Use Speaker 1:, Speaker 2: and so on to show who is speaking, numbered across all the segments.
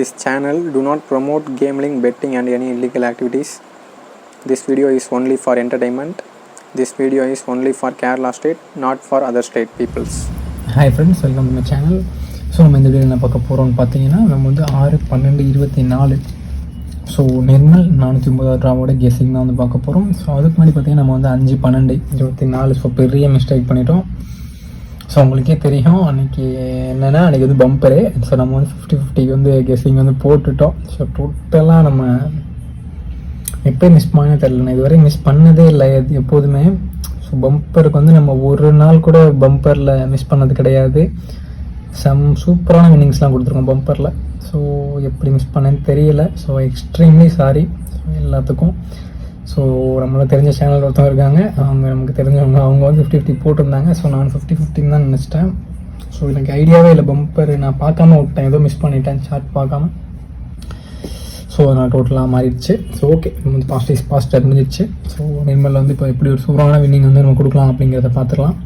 Speaker 1: This channel do not promote gambling, betting and any illegal activities. This video is only for entertainment. This video is only for Kerala state, not for other state peoples.
Speaker 2: Hi friends welcome நம்ம channel so நம்ம இந்த video என்ன பார்க்க போகிறோம்னு பார்த்தீங்கன்னா நம்ம வந்து ஆறு பன்னெண்டு இருபத்தி நாலு ஸோ நிர்மல் நானூற்றி ஒம்பதாவது ட்ராவோட கெஸிங் தான் வந்து பார்க்க போகிறோம் ஸோ அதுக்கு முன்னாடி பார்த்தீங்கன்னா நம்ம வந்து அஞ்சு பன்னெண்டு இருபத்தி நாலு ஸோ பெரிய மிஸ்டேக் பண்ணிட்டோம் ஸோ உங்களுக்கே தெரியும் அன்றைக்கி என்னென்னா அன்றைக்கி வந்து பம்பரு ஸோ நம்ம வந்து ஃபிஃப்டி ஃபிஃப்டிக்கு வந்து கெஸ்ஸிங் வந்து போட்டுட்டோம். ஸோ டோட்டலாக நம்ம எப்போ மிஸ் பண்ண தெரில நான் இதுவரை மிஸ் பண்ணதே இல்லை. எது- எப்போதுமே ஸோ பம்பருக்கு வந்து நம்ம ஒரு நாள் கூட பம்பரில் மிஸ் பண்ணது கிடையாது. சம் சூப்பரான வின்னிங்ஸ்லாம் கொடுத்துருக்கோம் பம்பரில் ஸோ எப்படி மிஸ் பண்ணேன்னு தெரியல. ஸோ எக்ஸ்ட்ரீம்லி சாரி எல்லாத்துக்கும். ஸோ நம்மள தெரிஞ்ச சேனல் ஒருத்தவங்க இருக்காங்க. அவங்க நமக்கு தெரிஞ்சவங்க அவங்க வந்து ஃபிஃப்டி ஃபிஃப்டி போட்டிருந்தாங்க. ஸோ நான் ஃபிஃப்டி ஃபிஃப்டின்னு தான் நினச்சிட்டேன். ஸோ எனக்கு ஐடியாவே இல்லை. பம்பர் நான் பார்க்காம விட்டேன். ஏதோ மிஸ் பண்ணிட்டேன். சார்ட் பார்க்காம. ஸோ நான் டோட்டலாக மாறிடுச்சு. ஸோ ஓகே வந்து பாஸ்ட் இஸ் பாஸ்ட் முடிஞ்சிடுச்சு. ஸோ நிர்மலில் வந்து இப்போ எப்படி ஒரு சூப்பரான வின்னிங் வந்து நம்ம கொடுக்கலாம் அப்படிங்கிறத பார்த்துக்கலாம்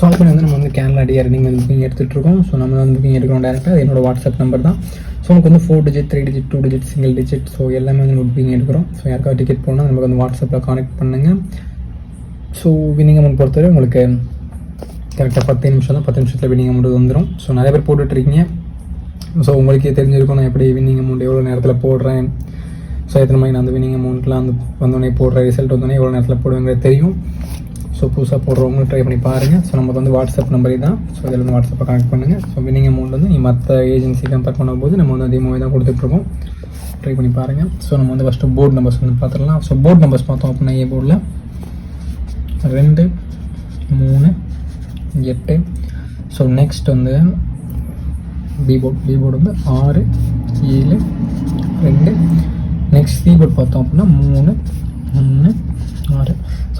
Speaker 2: ஸோ பண்ணி வந்து நம்ம வந்து கேரளா டிஆர் நீங்கள் வந்து புக்கிங் எடுத்துகிட்டு இருக்கோம் ஸோ நம்ம வந்து புக்கிங் எடுக்கிறோம் டேரெக்டாக அது என்னோட வாட்ஸ்அப் நம்பர் தான். ஸோ நமக்கு வந்து four digit three digit two digit single digit so எல்லாமே வந்து புக்கிங் எடுக்கிறோம். ஸோ யாருக்காவது டிக்கெட் போனால் நமக்கு வந்து வாட்ஸ்அப்பில் கானெக்ட் பண்ணுங்கள் ஸோ வின்னிங் அமௌண்ட் பொறுத்தவரை உங்களுக்கு கரெக்டாக பத்து நிமிஷம் தான். பத்து நிமிஷத்தில் வின்னிங் அமௌண்ட் வந்துடும் ஸோ நிறைய பேர் போட்டுட்ருக்கீங்க. ஸோ உங்களுக்கே தெரிஞ்சிருக்கும் நான் எப்படி வின்னிங் அமௌண்ட் எவ்வளோ நேரத்தில் போடுறேன். ஸோ எத்தனை மணி நான் அந்த வின்னிங் அமௌண்ட்லாம் வந்து வந்தோடனே போடுற ரிசல்ட் வந்தோடனே எவ்வளோ நேரத்தில் போடுவேங்கிறது தெரியும். ஸோ புதுசாக போடுறவங்களும் ட்ரை பண்ணி பாருங்கள் ஸோ நமக்கு வந்து வாட்ஸ்அப் நம்பரே தான். ஸோ இதில் வந்து வாட்ஸ்அப்பை கனெக்ட் பண்ணுங்கள் ஸோ வினிங் அமௌண்ட் வந்து நீ மற்ற ஏஜென்சி கம்பேர் பண்ணும்போது நம்ம வந்து அதிகமாக தான் கொடுத்துட்ருக்கோம். ட்ரை பண்ணி பாருங்கள் ஸோ நம்ம வந்து ஃபஸ்ட்டு போர்டு நம்பர்ஸ் வந்து பார்த்துடலாம். ஸோ போர்டு நம்பர்ஸ் பார்த்தோம் அப்படின்னா ஏ போர்டில் ரெண்டு மூணு எட்டு. ஸோ நெக்ஸ்ட் வந்து பி போர்டு பி போர்டு வந்து ஆறு ஏழு ரெண்டு. நெக்ஸ்ட் சி போர்டு பார்த்தோம் அப்படின்னா மூணு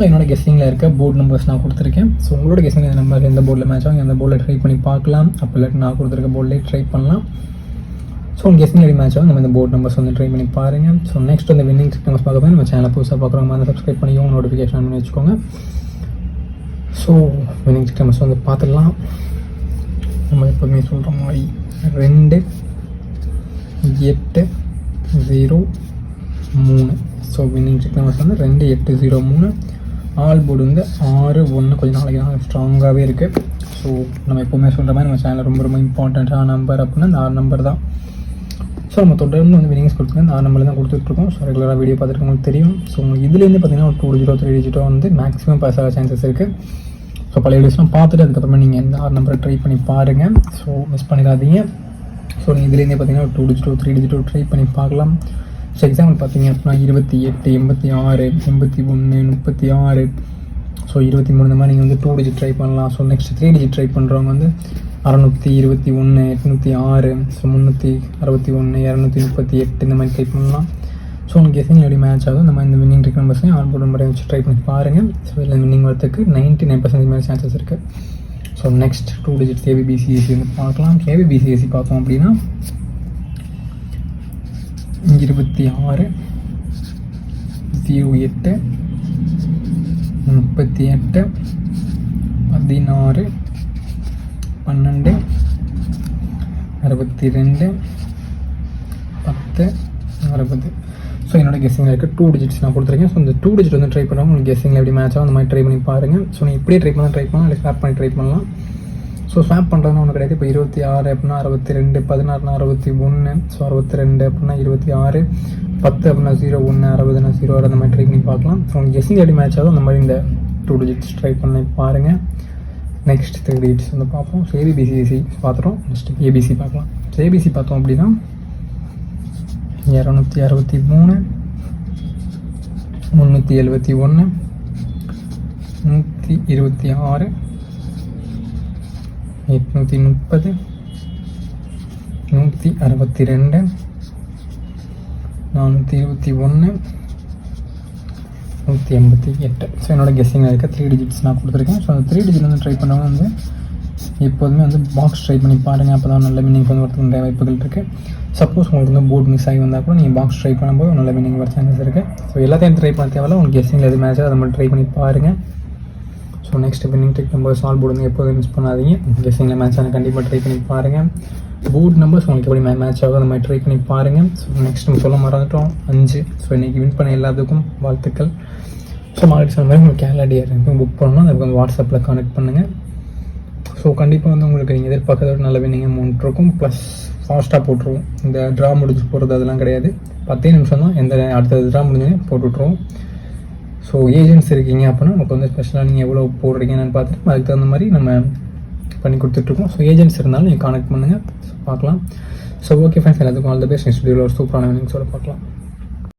Speaker 2: ஸோ என்னோட கெஸ்ஸிங்கில் இருக்க போர்டு நம்பர்ஸ் நான் கொடுத்துருக்கேன். ஸோ உங்களோட கெஸ்ஸிங் நம்பர் எந்த போர்டில் மேட்ச் ஆகும் எந்த போர்டில் ட்ரை பண்ணி பார்க்கலாம். அப்போ இல்லாட்டி நான் கொடுத்துருக்க போர்ட்லேயே ட்ரை பண்ணலாம். ஸோ உங்கள் கெஸ்டிங் எப்படி மேட்ச் ஆகும் நம்ம இந்த போர்ட் நம்பர்ஸ் வந்து ட்ரை பண்ணி பாருங்கள் ஸோ நெக்ஸ்ட் வந்து வின்னிங் நம்பர்ஸ் பார்க்க நம்ம சேனல் புதுசாக பார்க்குறவங்க வந்து சப்ஸ்கிரைப் பண்ணிக்கோங்க. நோட்டிஃபிகேஷன் பண்ணி வச்சுக்கோங்க. ஸோ வின்னிங் நம்பர்ஸ் வந்து பார்த்துடலாம். நம்ம எப்போதுமே சொல்கிற மாதிரி ரெண்டு எட்டு ஜீரோ மூணு. ஸோ வின்னிங் செக் வந்து ரெண்டு எட்டு ஜீரோ மூணு. ஆல் போர்டு வந்து ஆறு ஒன்று கொஞ்சம் நாளைக்கு தான் ஸ்ட்ராங்காகவே இருக்குது ஸோ நம்ம எப்போவுமே சொல்கிற மாதிரி நம்ம சேனல் ரொம்ப ரொம்ப இம்பார்ட்டண்ட்டான நம்பர் அப்படின்னா இந்த ஆறு நம்பர் தான். ஸோ நம்ம தொடர்ந்து வந்து வினிங்ஸ் கொடுத்துருங்க இந்த ஆறு நம்பர் தான் கொடுத்துட்ருக்கோம் ஸோ ரெகுலராக வீடியோ பார்த்துருக்கவங்களுக்கு தெரியும். ஸோ உங்களுக்கு இதுலேருந்து பார்த்தீங்கன்னா ஒரு டூ டிஜிட்டோ த்ரீ டிஜிட்டோ வந்து மேக்ஸிமம் பாஸ் ஆக சான்சஸ் இருக்குது ஸோ பழைய வீடியோஸ்லாம் பார்த்துட்டு அதுக்கப்புறமா நீங்கள் எந்த ஆறு நம்பரை ட்ரை பண்ணி பாருங்கள் ஸோ மிஸ் பண்ணிடாதீங்க. ஸோ நீங்கள் இதுலேருந்தே பார்த்தீங்கன்னா ஒரு டூ டிஜிட்டோ த்ரீ டிஜிட்டோ ட்ரை பண்ணி பார்க்கலாம். ஸோ எக்ஸாம்பிள் பார்த்தீங்க அப்படின்னா இருபத்தி எட்டு எண்பத்தி ஆறு எண்பத்தி ஒன்று முப்பத்தி ஆறு. ஸோ இருபத்தி மூணு இந்த மாதிரி நீங்கள் வந்து டூ டிஜிட் ட்ரை பண்ணலாம். So next three digit try பண்ணுறவங்க வந்து அறநூற்றி இருபத்தி ஒன்று எட்நூற்றி ஆறு ஸோ முந்நூற்றி அறுபத்தி ஒன்று இரநூத்தி முப்பத்தி எட்டு இந்த மாதிரி ட்ரை பண்ணலாம். ஸோ உங்களுக்கு கெஸிங் எப்படி மேட்ச் ஆகும் நம்ம இந்த வின்னிங் ட்ரிக் நம்பர்ஸையும் ஆன் போர்டு நம்பரை வச்சு ட்ரை பண்ணி பாருங்கள் ஸோ இதில் வின்னிங் வரத்துக்கு நைன்ட்டி நைன் பர்சன்டேஜ் மேலே சான்சஸ் இருக்குது so next two digit KPPCSC வந்து பார்க்கலாம். கேபிபிசிஎஸ்சி பார்த்தோம் அப்படின்னா இருபத்தி ஆறு ஜீரோ எட்டு முப்பத்தி எட்டு பதினாறு பன்னெண்டு அறுபத்தி ரெண்டு பத்து அறுபது. ஸோ என்னோட கெஸ்ஸிங்கில் இருக்க டூ டிஜிட்ஸ் நான் கொடுத்துருக்கேன். ஸோ இந்த டூ டிஜிட் வந்து ட்ரை பண்ணுறோம் உங்களுக்கு கெஸ்ஸிங்கில் எப்படி மேட்ச் ஆகும் அந்த மாதிரி ட்ரை பண்ணி பாருங்கள் ஸோ நீங்கள் இப்படியே ட்ரை பண்ணலாம் ட்ரை பண்ணலாம். இல்லை ஸ்டார்ட் பண்ணி ட்ரை பண்ணலாம். ஸோ ஸ்வாப் பண்ணுறதுன்னு ஒன்று கிடையாது. இப்போ இருபத்தி ஆறு அப்படின்னா அறுபத்தி ரெண்டு பதினாறுனா அறுபத்தி ஒன்று ஸோ அறுபத்தி ரெண்டு அப்படின்னா இருபத்தி ஆறு. பத்து அப்படின்னா ஜீரோ ஒன்று அறுபதுனா ஜீரோ ஆறு. அந்த மாதிரி ட்ரை பண்ணி பார்க்கலாம். ஸோ உங்களுக்கு கெஸ்ஸிங் எப்படி மேட்ச் ஆகும் அந்த மாதிரி இந்த டூ டிஜிட்ஸ் ட்ரை பண்ணி பாருங்கள் நெக்ஸ்ட் த்ரீ டிஜிட்ஸ் வந்து பார்ப்போம். ஸோ ஏபிபிசிஎஸ்சி பார்த்துட்டோம். நெக்ஸ்ட் ஏபிசி பார்க்கலாம். ஸோ ஏபிசி பார்த்தோம் அப்படின்னா இரநூத்தி அறுபத்தி மூணு முந்நூற்றி எழுபத்தி ஒன்று நூற்றி இருபத்தி ஆறு எட்நூற்றி முப்பது நூற்றி அறுபத்தி ரெண்டு நானூற்றி இருபத்தி ஒன்று நூற்றி எண்பத்தி எட்டு. ஸோ என்னோடய கெஸ்ஸிங்கில் இருக்க த்ரீ டிஜிட்ஸ் நான் கொடுத்துருக்கேன். ஸோ அந்த த்ரீ டிஜிட் வந்து ட்ரை பண்ணவங்க வந்து எப்போதுமே வந்து பாக்ஸ் ட்ரை பண்ணி பாருங்கள் அப்போ தான் நல்ல மீனிங் வந்து வரதுக்கு நிறைய வாய்ப்புகள் இருக்குது சப்போஸ் உங்களுக்கு வந்து போர்ட் மிஸ் ஆகி வந்தால் கூட நீங்கள் பாக்ஸ் ட்ரை பண்ணும்போது நல்ல மீனிங் வர சான்சஸ் இருக்குது ஸோ எல்லாத்தையும் ட்ரை பண்ண தேவையில்ல. உங்களுக்கு கெஸ்ஸிங்கில் எது மேட்சோ அதை மட்டும் ட்ரை பண்ணி பாருங்கள் so next winning tech number solve board எப்போதும் மிஸ் பண்ணாதீங்க. கெஸ்ஸிங்கில் மேட்ச் ஆனால் கண்டிப்பாக ட்ரை பண்ணி பாருங்கள் பூட் நம்பர்ஸ் உங்களுக்கு எப்படி மே மேட்ச் ஆகும் அந்த மாதிரி ட்ரை பண்ணி பாருங்கள் ஸோ நெக்ஸ்ட் நம்ம சொல்ல மறந்துட்டோம். அஞ்சு. ஸோ இன்றைக்கி வின் பண்ண எல்லாத்துக்கும் வாழ்த்துக்கள். ஸோ மார்க்கெட் சொன்ன மாதிரி உங்களுக்கு கேரளா புக் பண்ணணும். அதுக்கு வந்து வாட்ஸ்அப்பில் கனெக்ட் பண்ணுங்கள் ஸோ கண்டிப்பாக வந்து உங்களுக்கு நீங்கள் எதிர்பார்க்கறதோட நல்ல வின்னிங் அமௌண்ட் இருக்கும். ப்ளஸ் ஃபாஸ்ட்டாக போட்டுருவோம். இந்த ட்ரா முடிஞ்சு போகிறது அதெல்லாம் கிடையாது. பத்தே நிமிஷம் தான் எந்த அடுத்த ட்ரா முடிஞ்சோடனே போட்டு விட்ருவோம் ஸோ ஏஜென்ட்ஸ் இருக்கீங்க அப்படின்னா நமக்கு வந்து ஸ்பெஷலாக நீங்கள் எவ்வளோ போடுறீங்கன்னு பார்த்துட்டு அதுக்கு தகுந்த மாதிரி நம்ம பண்ணி கொடுத்துட்ருக்கோம். ஸோ ஏஜென்ட்ஸ் இருந்தாலும் நீங்கள் கான்டாக்ட் பண்ணுங்கள் ஸோ பார்க்கலாம். ஸோ ஓகே ஃபைன்ஸ் எல்லாத்துக்கும் ஆல் த பெஸ்ட் நெக்ஸ்ட் வீடியோவில் ஒரு சூப்பரான வினிங்ஸோட பார்க்கலாம்.